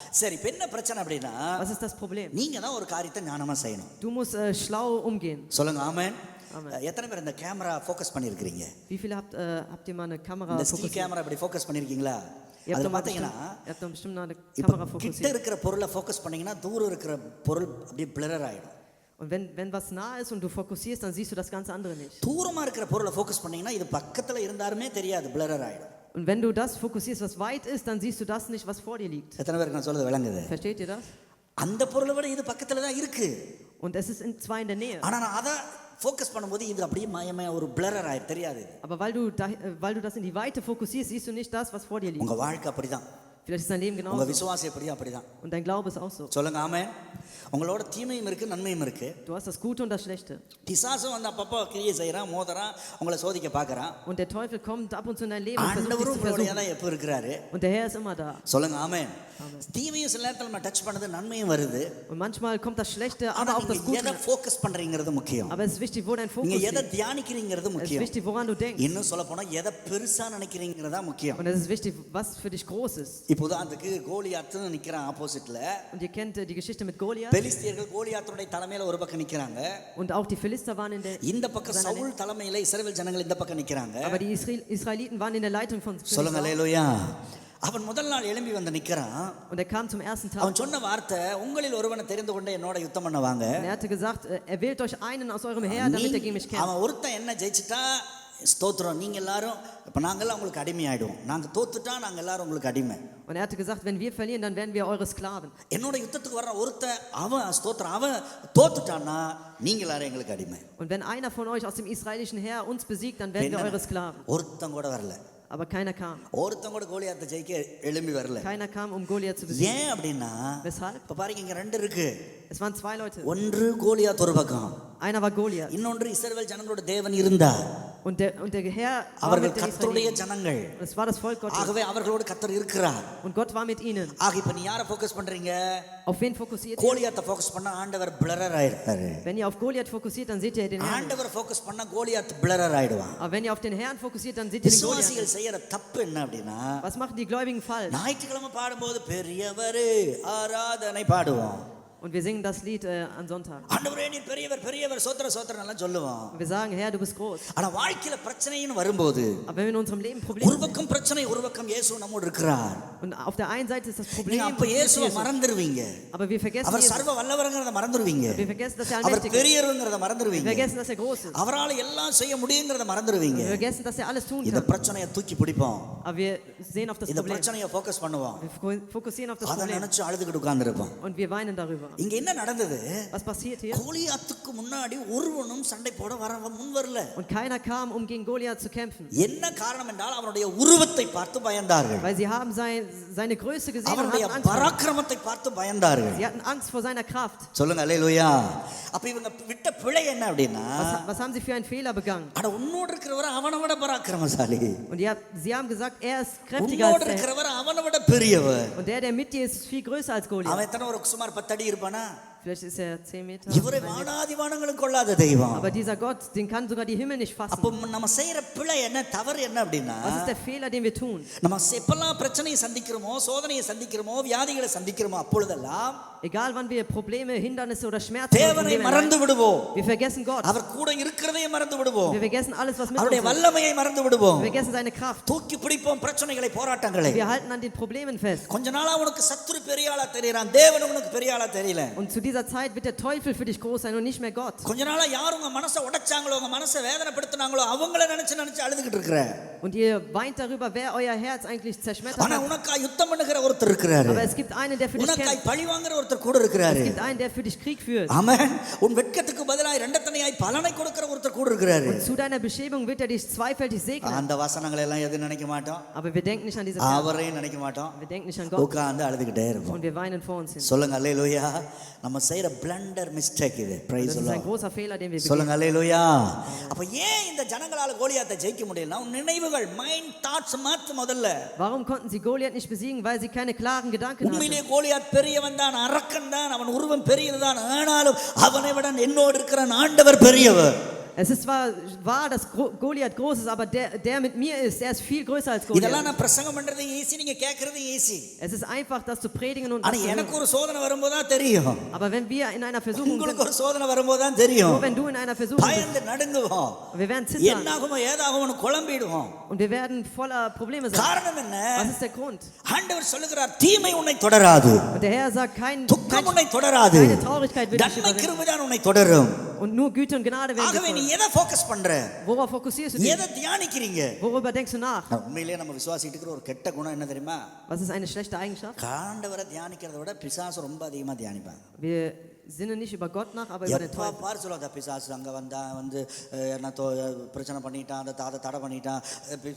சரி இப்ப என்ன பிரச்சனை அப்படின்னா Was ist das Problem? நீங்க தான் ஒரு காரியத்தை ஞானமா செய்யணும் Du musst äh, schlau umgehen. சொல்லுங்க ஆமென் ஆமென். எத்தனை பேர் இந்த கேமரா ஃபோக்கஸ் பண்ணிருக்கீங்க Wie viele habt, äh, habt ihr mal eine Kamera இந்த ஸ்டில் fokussiert? கேமரா இப்படி ஃபோக்கஸ் பண்ணிருக்கீங்களா Ihr habt, அதுல doch mal பாத்தீங்கன்னா bestimmt, ihr habt doch bestimmt mal eine இப்ப Kamera கிட்ட fokussiert. இருக்கிற பொருளை ஃபோக்கஸ் பண்ணீங்கன்னா தூரம் இருக்கிற பொருள் அப்படியே பிளரர் ஆயிடும் Und wenn, wenn was nah ist und du fokussierst, dann siehst du das ganze andere nicht. தூரமா இருக்கிற பொருளை ஃபோக்கஸ் பண்ணீங்கன்னா இது பக்கத்துல இருந்தாலுமே தெரியாது பிளரர் ஆயிடும் Und wenn du das fokussierst, was weit ist, dann siehst du das nicht, was vor dir liegt. எத்தனை பேருக்கு நான் சொல்றது விளங்குது Versteht ihr das? அந்த பொருளை விட இது பக்கத்துல தான் இருக்கு Und es ist in, zwar in der Nähe, ஆனா நான் அதை ஃபோக்கஸ் பண்ணும்போது இது அப்படியே மயமய ஒரு பிளரர் ஆயிடும் தெரியாது இது. aber weil du, da, äh, weil du das in die Weite fokussierst, siehst du nicht das, was vor dir liegt. உங்க வாழ்க்கை அப்படிதான் Vielleicht ist dein Leben உங்க genauso. விசுவாசம் எப்படியும் அப்படிதான் Und dein Glaube ist auch so. சொல்லுங்க ஆமே உங்களோட தீமையும் இருக்கு நன்மையும் இருக்கு Du hast das Gute und das Schlechte. பிசாசும் வந்து அப்பப்போ கிரியை செய்யறான் மோதறான் உங்களை சோதிக்க பார்க்கறான் Und der Teufel kommt ab und zu in dein Leben und versucht dich ஆண்டவரும் zu உங்களுடைய versuchen. தான் எப்போ இருக்கிறாரு Und der Herr ist immer da. சொல்லுங்க ஆமே தீமையும் சில நேரத்தில் நம்ம டச் பண்ணது நன்மையும் வருது manchmal kommt das Schlechte, ஆனா aber auch das நீங்க எதை Gute. ஃபோக்கஸ் பண்றீங்கிறது முக்கியம் Aber es ist wichtig, wo dein Fokus நீங்க எதை. தியானிக்கிறீங்கிறது Es ist முக்கியம் wichtig, woran du denkst. இன்னும் சொல்ல போனா எதை பெருசா நினைக்கிறீங்கிறதா முக்கியம் Und es ist wichtig, was für dich groß ist. இப்போது அதுக்கு கோலியாத்துன்னு நிக்கிறான் ஆப்போசிட்ல Und ihr kennt äh, die Geschichte mit Goliath. பெலிஸ்தியர்கள் கோலியாத்துடைய தலைமையில ஒரு பக்கம் நிக்கிறாங்க Und auch die Philister waren in der. இந்த பக்கம் சவுல் தலைமையில இஸ்ரவேல் ஜனங்கள் இந்த பக்கம் நிக்கிறாங்க Aber die Israel, Israeliten waren in der Leitung von சொல்லுங்க Philister. அவன் முதல் நாள் எழும்பி வந்து நிக்கிறான் Und er kam zum ersten Tag. அவன் சொன்ன வார்த்தை உங்களில் ஒருவனை தெரிந்து கொண்டு என்னோட யுத்தம் பண்ண வாங்க er hatte gesagt, äh, er wählt euch einen aus eurem Heer, damit er gegen mich kämpft. அவன் ஒருத்தன் என்ன ஜெயிச்சிட்டா ஸ்தோத்திரம் நீங்க எல்லாரும் இப்ப நாங்கெல்லாம் உங்களுக்கு அடிமை ஆயிடுவோம் நாங்க தோத்துட்டா நாங்க எல்லாரும் உங்களுக்கு அடிமை Und er hatte gesagt, wenn wir verlieren, dann werden wir eure Sklaven. என்னோட யுத்தத்துக்கு வர்ற ஒருத்தன் அவன் ஸ்தோத்திரம் அவன் தோத்துட்டான்னா நீங்க எல்லாரும் எங்களுக்கு அடிமை Und wenn einer von euch aus dem israelischen Heer uns besiegt, dann werden wir eure Sklaven. ஒருத்தன் கூட வரல Aber keiner kam. ஒருத்தன் கூட கோலியாத்தை ஜெயிக்க எழும்பி வரல Keiner kam, um Goliath zu besiegen. ஏன் அப்படின்னா Weshalb? இப்ப பாருங்க இங்க ரெண்டு இருக்கு Es waren zwei Leute. ஒன்று கோலியாத் ஒரு பக்கம் Einer war Goliath. இன்னொன்று இஸ்ரவேல் ஜனங்களோட தேவன் இருந்தார் Und der, und der Herr அவர்கள் கர்த்தருடைய. ஜனங்கள் es war das Volk Gottes. ஆகவே அவர்களோடு கர்த்தர் இருக்கிறார் Und Gott war mit ihnen. ஆக இப்ப நீ யாரை ஃபோக்கஸ் பண்றீங்க Auf wen fokussiert ihr? கோலியாத்தை ஃபோக்கஸ் பண்ணா ஆண்டவர் பிளரர் ஆயிடுறாரு Wenn ihr auf Goliath fokussiert, dann seht ihr den Herrn. ஆண்டவர் ஃபோக்கஸ் பண்ணா கோலியாத் பிளரர் ஆயிடுவான் Aber wenn ihr auf den Herrn fokussiert, dann seht ihr den Goliath. விசுவாசிகள் செய்யற தப்பு என்ன அப்படின்னா Was machen die Gläubigen falsch? ஞாயிற்றுக்கிழமை பாடும்போது பெரியவரு ஆராதனை பாடுவோம் Und wir singen das Lied äh, an Sonntag. ஆண்டவரே நீ பெரியவர் பெரியவர் சோத்திர சோத்திரம் எல்லாம் சொல்லுவோம் Und wir sagen, Herr, du bist groß. ஆனா வாழ்க்கையில பிரச்சனைன்னு வரும்போது Aber wenn wir in unserem Leben Probleme ஒரு sehen, பக்கம் பிரச்சனை ஒரு பக்கம் இயேசு நம்மோடு இருக்கிறார் und auf der einen Seite ist das Problem, நீங்க அப்ப இயேசுவை மறந்துடுவீங்க aber wir vergessen அவர் Jesus. சர்வ வல்லவருங்கிறத மறந்துடுவீங்க Wir vergessen, dass er அவர் allmächtig ist. பெரியவருங்கிறத Wir மறந்துடுவீங்க vergessen, dass er groß ist. அவரால் எல்லாம் செய்ய முடியுங்கிறத மறந்துடுவீங்க Wir vergessen, dass er alles tun இந்த kann. பிரச்சனையை தூக்கி பிடிப்போம் Aber wir sehen auf das இந்த Problem. பிரச்சனையை ஃபோக்கஸ் பண்ணுவோம் Wir fo- fokussieren auf das அதை Problem. நினைச்சு அழுதுகிட்டு உட்கார்ந்துருப்போம் Und wir weinen darüber. இங்க என்ன நடந்தது Was passiert hier? கோலியாத்துக்கு முன்னாடி ஒருவனும் சண்டை போட வர முன் வரல Und keiner kam, um gegen Goliath zu kämpfen. என்ன காரணம் என்றால் அவனுடைய உருவத்தை பார்த்து பயந்தார்கள் Weil sie haben sein, seine Größe gesehen und அவனுடைய hatten Angst. பராக்கிரமத்தை பார்த்து பயந்தார்கள் Sie hatten Angst vor seiner Kraft. சொல்லுங்க அல்லேலூயா அப்ப இவங்க விட்ட பிழை என்ன அப்படின்னா Was, was haben sie für einen Fehler begangen? அட உன்னோடு இருக்கிறவர் அவனை விட பராக்கிரமசாலி Und die, hat- sie haben gesagt, er ist kräftiger உன்னோடு als der. இருக்கிறவர் அவனை விட பெரியவர் Und der, der mit dir ist, ist viel größer als Goliath. அவன் எத்தனை ஒரு சுமார் பத்தடி இருப்பானா Vielleicht ist er 10 Meter. இவரை வானாதி வானங்களுக்கு கொள்ளாத தெய்வம் Aber dieser Gott, den kann sogar die Himmel nicht அப்போ fassen. நம்ம செய்யற பிழை என்ன தவறு என்ன அப்படின்னா Was ist der Fehler, den wir tun? நம்ம எப்பெல்லாம் பிரச்சனையை சந்திக்கிறோமோ சோதனையை சந்திக்கிறோமோ வியாதிகளை சந்திக்கிறோமோ அப்பொழுதெல்லாம் Egal wann wir Probleme, Hindernisse oder Schmerzen தேவனை Probleme மறந்து erleiden, விடுவோம் wir vergessen Gott. அவர் கூட இருக்கிறதையே மறந்து விடுவோம் Wir vergessen alles, was mit uns அவருடைய ist. வல்லமையை மறந்து விடுவோம் Wir vergessen seine Kraft. தூக்கி பிடிப்போம் பிரச்சனைகளை போராட்டங்களை Wir halten an den Problemen fest. கொஞ்ச நாளா உனக்கு சத்துரு பெரிய ஆளா தெரியறான் தேவன் உனக்கு பெரிய ஆளா தெரியல Und zu dieser Zeit wird der Teufel für dich groß sein und nicht mehr Gott. கொஞ்ச நாளா யார் உங்க மனசை உடைச்சாங்களோ உங்க மனசை வேதனைப்படுத்தினாங்களோ அவங்கள நினைச்சு நினைச்சு அழுதுகிட்டு இருக்கிற Und ihr weint darüber, wer euer Herz eigentlich zerschmettert ஆனா hat. உனக்கா யுத்தம் பண்ணுகிற ஒருத்தர் இருக்கிறாரு Aber es gibt einen, der für dich உனக்காய் kämpft. பழி வாங்குற ஒருத்தர் கூட இருக்கிறாரு Es gibt einen, der für dich Krieg führt. ஆமென் உன் வெட்கத்துக்கு பதிலாய் ரெண்டத்தனையாய் பலனை கொடுக்கிற ஒருத்தர் கூட இருக்கிறாரு zu deiner Beschämung wird er dich zweifältig segnen. அந்த வசனங்களை எல்லாம் எதுவும் நினைக்க மாட்டோம் Aber wir denken nicht an diese Verse. அவரையும் நினைக்க மாட்டோம் Wir denken nicht an Gott. உட்கார்ந்து அழுதுகிட்டே இருப்போம் Und wir weinen vor uns hin. சொல்லுங்க அல்லேலூயா நம்ம செய்யற பிளண்டர் மிஸ்டேக் இது. பிரைஸ் ein சொல்லுங்க அல்லேலூயா அப்ப ஏன் இந்த ஜனங்களால கோலியாத்தை ஜெயிக்க முடியலன்னா உன் நினைவுகள் மைண்ட் தாட்ஸ் மாத்து முதல்ல. Warum konnten sie Goliath nicht besiegen? Weil sie keine klaren Gedanken உண்மையிலே hatten. கோலியாத் பெரியவன் தான் அரக்கன் தான் அவன் உருவம் பெரியதுதான் ஆனாலும் அவனை விட என்னோடு இருக்கிற ஆண்டவர் பெரியவர். Es ist zwar wahr, dass Gro- Goliath groß ist, aber der, der mit mir ist, der ist viel größer als இதெல்லாம் Goliath. நான் பிரசங்கம் பண்றது ஈஸி நீங்க கேட்கறது easy Es ist einfach, das zu predigen und ஆனா das zu எனக்கு hören. ஒரு சோதனை வரும்போது தான் தெரியும் Aber wenn wir in einer Versuchung உங்களுக்கு sind, ஒரு சோதனை வரும்போது தான் தெரியும் nur wenn du in einer Versuchung bist, பயந்து நடுங்குவோம் wir werden zittern என்னாகுமோ ஏதாகும்னு குழம்பிடுவோம் und wir werden voller Probleme sein. காரணம் என்ன Was ist der Grund? ஆண்டவர் சொல்லுகிறார் தீமை உன்னை தொடராது Und der Herr sagt, kein, துக்கம் kein உன்னை தொடராது keine Traurigkeit wird dich நன்மை überwinden. கிருபைதான் உன்னை தொடரும் Und nur Güte und Gnade werden ஆகவே dir நீ folgen. dich எதை ஃபோக்கஸ் பண்ற du dich? எதை தியானிக்கிறீங்க denkst du nach? உண்மையிலேயே நம்ம விசுவாசிட்டு ஒரு கெட்ட குணம் என்ன தெரியுமா Was ist eine schlechte Eigenschaft? காண்டவரை தியானிக்கிறத விட பிசாசு ரொம்ப அதிகமா தியானிப்பாங்க Wir sinnen nicht über Gott nach, aber über den Teufel. பாரு சொல்லுவாங்க பிசாசு அங்கே வந்தா வந்து என்ன பிரச்சனை பண்ணிட்டான் அந்த அதை தடை பண்ணிட்டான்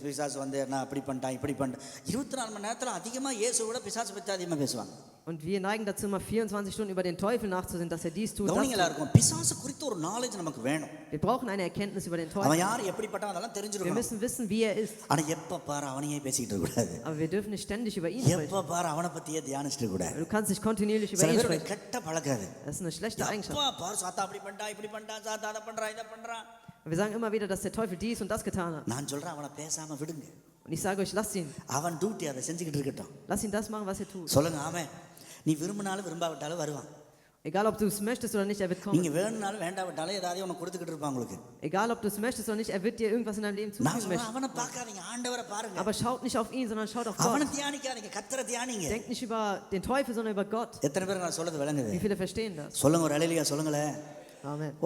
பிசாசு வந்து என்ன அப்படி பண்ணிட்டான் இப்படி பண்ணிட்டான் இருபத்தி நாலு மணி நேரத்தில் அதிகமாக இயேசு விட பிசாசு பற்றி அதிகமாக பேசுவாங்க Und wir neigen dazu, mal 24 Stunden über den Teufel nachzusinnen, dass er dies tut. Das கவனிங்களா tut. இருக்கும் பிசாசு குறித்து ஒரு நாலேஜ் நமக்கு வேணும் Wir brauchen eine Erkenntnis über den அவன் Teufel. யார் எப்படிப்பட்டவன் அதெல்லாம் Wir தெரிஞ்சிருக்கணும் müssen wissen, wie er ist. ஆனால் எப்போ பாரு அவனையே பேசிக்கிட்டு இருக்கக்கூடாது Aber wir dürfen nicht ständig über ihn sprechen. எப்போ பாரு அவனை பற்றியே தியானிச்சுட்டு இருக்கக்கூடாது Du kannst nicht kontinuierlich über சில ihn பேருடைய sprechen. கெட்ட பழக்கம் அது Das ist eine schlechte Eigenschaft. எப்போ பாரு சாத்தா அப்படி பண்ணிட்டான் இப்படி பண்ணிட்டான் சாத்தா அதை பண்ணுறான் இதை பண்ணுறான் Wir sagen immer wieder, dass der Teufel dies und das getan hat. நான் சொல்கிறேன் அவனை பேசாமல் விடுங்க Und ich sage euch, lasst ihn. அவன் டியூட்டி அதை செஞ்சுக்கிட்டு இருக்கட்டும் Lass ihn das machen, was er tut. சொல்லுங்க ஆமென் நீ விரும்பினாலும் விரும்பாவிட்டாலும் வருவான் Egal, ob du es möchtest oder nicht, er wird kommen. நீங்க வேணும்னாலும் வேண்டாவிட்டாலும் ஏதாவது உனக்கு கொடுத்துக்கிட்டு இருப்பான் உங்களுக்கு Egal, ob du es möchtest oder nicht, er wird dir irgendwas in deinem Leben நான் zufügen சொல்றேன் möchten. அவனை பார்க்காதீங்க ஆண்டவரை பாருங்க Aber schaut nicht auf ihn, sondern schaut auf அவனை Gott. தியானிக்காதீங்க கத்தரை தியானிங்க Denkt nicht über den Teufel, sondern über Gott. எத்தனை பேர் நான் சொல்றது விளங்குது Wie viele verstehen das? சொல்லுங்க ஒரு அலையிலியா சொல்லுங்களேன் Amen.